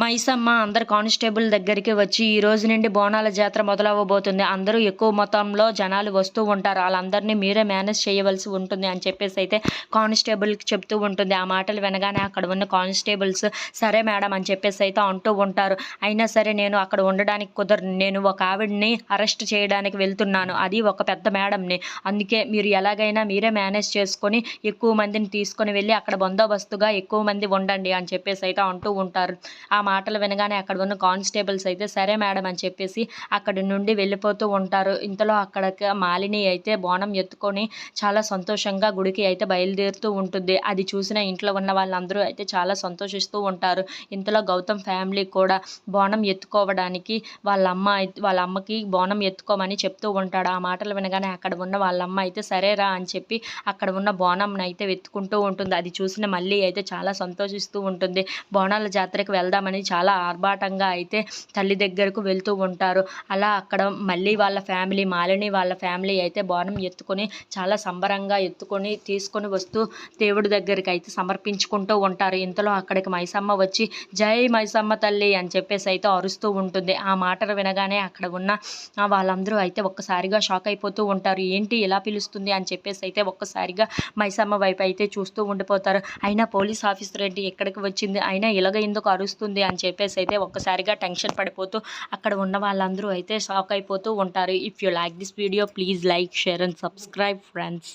మైసమ్మ అందరు కానిస్టేబుల్ దగ్గరికి వచ్చి ఈ రోజు నుండి బోనాల జాతర మొదలవ్వబోతుంది. అందరూ ఎక్కువ మొత్తంలో జనాలు వస్తూ ఉంటారు. వాళ్ళందరినీ మీరే మేనేజ్ చేయవలసి ఉంటుంది అని చెప్పేసి అయితే కానిస్టేబుల్కి చెప్తూ ఉంటుంది. ఆ మాటలు వినగానే అక్కడ ఉన్న కానిస్టేబుల్స్ సరే మేడం అని చెప్పేసి అయితే అంటూ ఉంటారు. అయినా సరే నేను అక్కడ ఉండడానికి కుదరదు. నేను ఒక ఆవిడని అరెస్ట్ చేయడానికి వెళ్తున్నాను. అది ఒక పెద్ద మేడంని. అందుకే మీరు ఎలాగైనా మీరే మేనేజ్ చేసుకొని ఎక్కువ మందిని తీసుకొని వెళ్ళి అక్కడ బందోబస్తుగా ఎక్కువ మంది ఉండండి అని చెప్పేసి అయితే అంటూ ఉంటారు. ఆ మాటలు వినగానే అక్కడ ఉన్న కానిస్టేబుల్స్ అయితే సరే మేడం అని చెప్పేసి అక్కడి నుండి వెళ్ళిపోతూ ఉంటారు. ఇంతలో అక్కడ మాలిని అయితే బోనం ఎత్తుకొని చాలా సంతోషంగా గుడికి అయితే బయలుదేరుతూ ఉంటుంది. అది చూసిన ఇంట్లో ఉన్న వాళ్ళందరూ అయితే చాలా సంతోషిస్తూ ఉంటారు. ఇంతలో గౌతమ్ ఫ్యామిలీ కూడా బోనం ఎత్తుకోవడానికి వాళ్ళ అమ్మ అయితే వాళ్ళ అమ్మకి బోనం ఎత్తుకోమని చెప్తూ ఉంటాడు. ఆ మాటలు వినగానే అక్కడ ఉన్న వాళ్ళ అమ్మ అయితే సరేరా అని చెప్పి అక్కడ ఉన్న బోనంని అయితే ఎత్తుకుంటూ ఉంటుంది. అది చూసిన మళ్ళీ అయితే చాలా సంతోషిస్తూ ఉంటుంది. బోనాల జాతరకు వెళ్దామని చాలా ఆర్భాటంగా అయితే తల్లి దగ్గరకు వెళ్తూ ఉంటారు. అలా అక్కడ మళ్ళీ వాళ్ళ ఫ్యామిలీ మాలిని వాళ్ళ ఫ్యామిలీ అయితే బోనం ఎత్తుకొని చాలా సంబరంగా ఎత్తుకొని తీసుకొని వస్తూ దేవుడి దగ్గరికి అయితే సమర్పించుకుంటూ ఉంటారు. ఇంతలో అక్కడికి మైసమ్మ వచ్చి జై మైసమ్మ తల్లి అని చెప్పేసి అయితే అరుస్తూ ఉంటుంది. ఆ మాటలు వినగానే అక్కడ ఉన్న వాళ్ళందరూ అయితే ఒక్కసారిగా షాక్ అయిపోతూ ఉంటారు. ఏంటి ఇలా పిలుస్తుంది? అని చెప్పేసి అయితే ఒక్కసారిగా మైసమ్మ వైపు అయితే చూస్తూ ఉండిపోతారు. అయినా పోలీస్ ఆఫీసర్ ఏంటి? ఎక్కడికి వచ్చింది? అయినా ఇలాగ ఎందుకు అరుస్తుంది? అని చెప్పేసి అయితే ఒక్కసారిగా టెన్షన్ పడిపోతూ అక్కడ ఉన్న వాళ్ళందరూ అయితే షాక్ అయిపోతూ ఉంటారు. If you like this video please like share and subscribe friends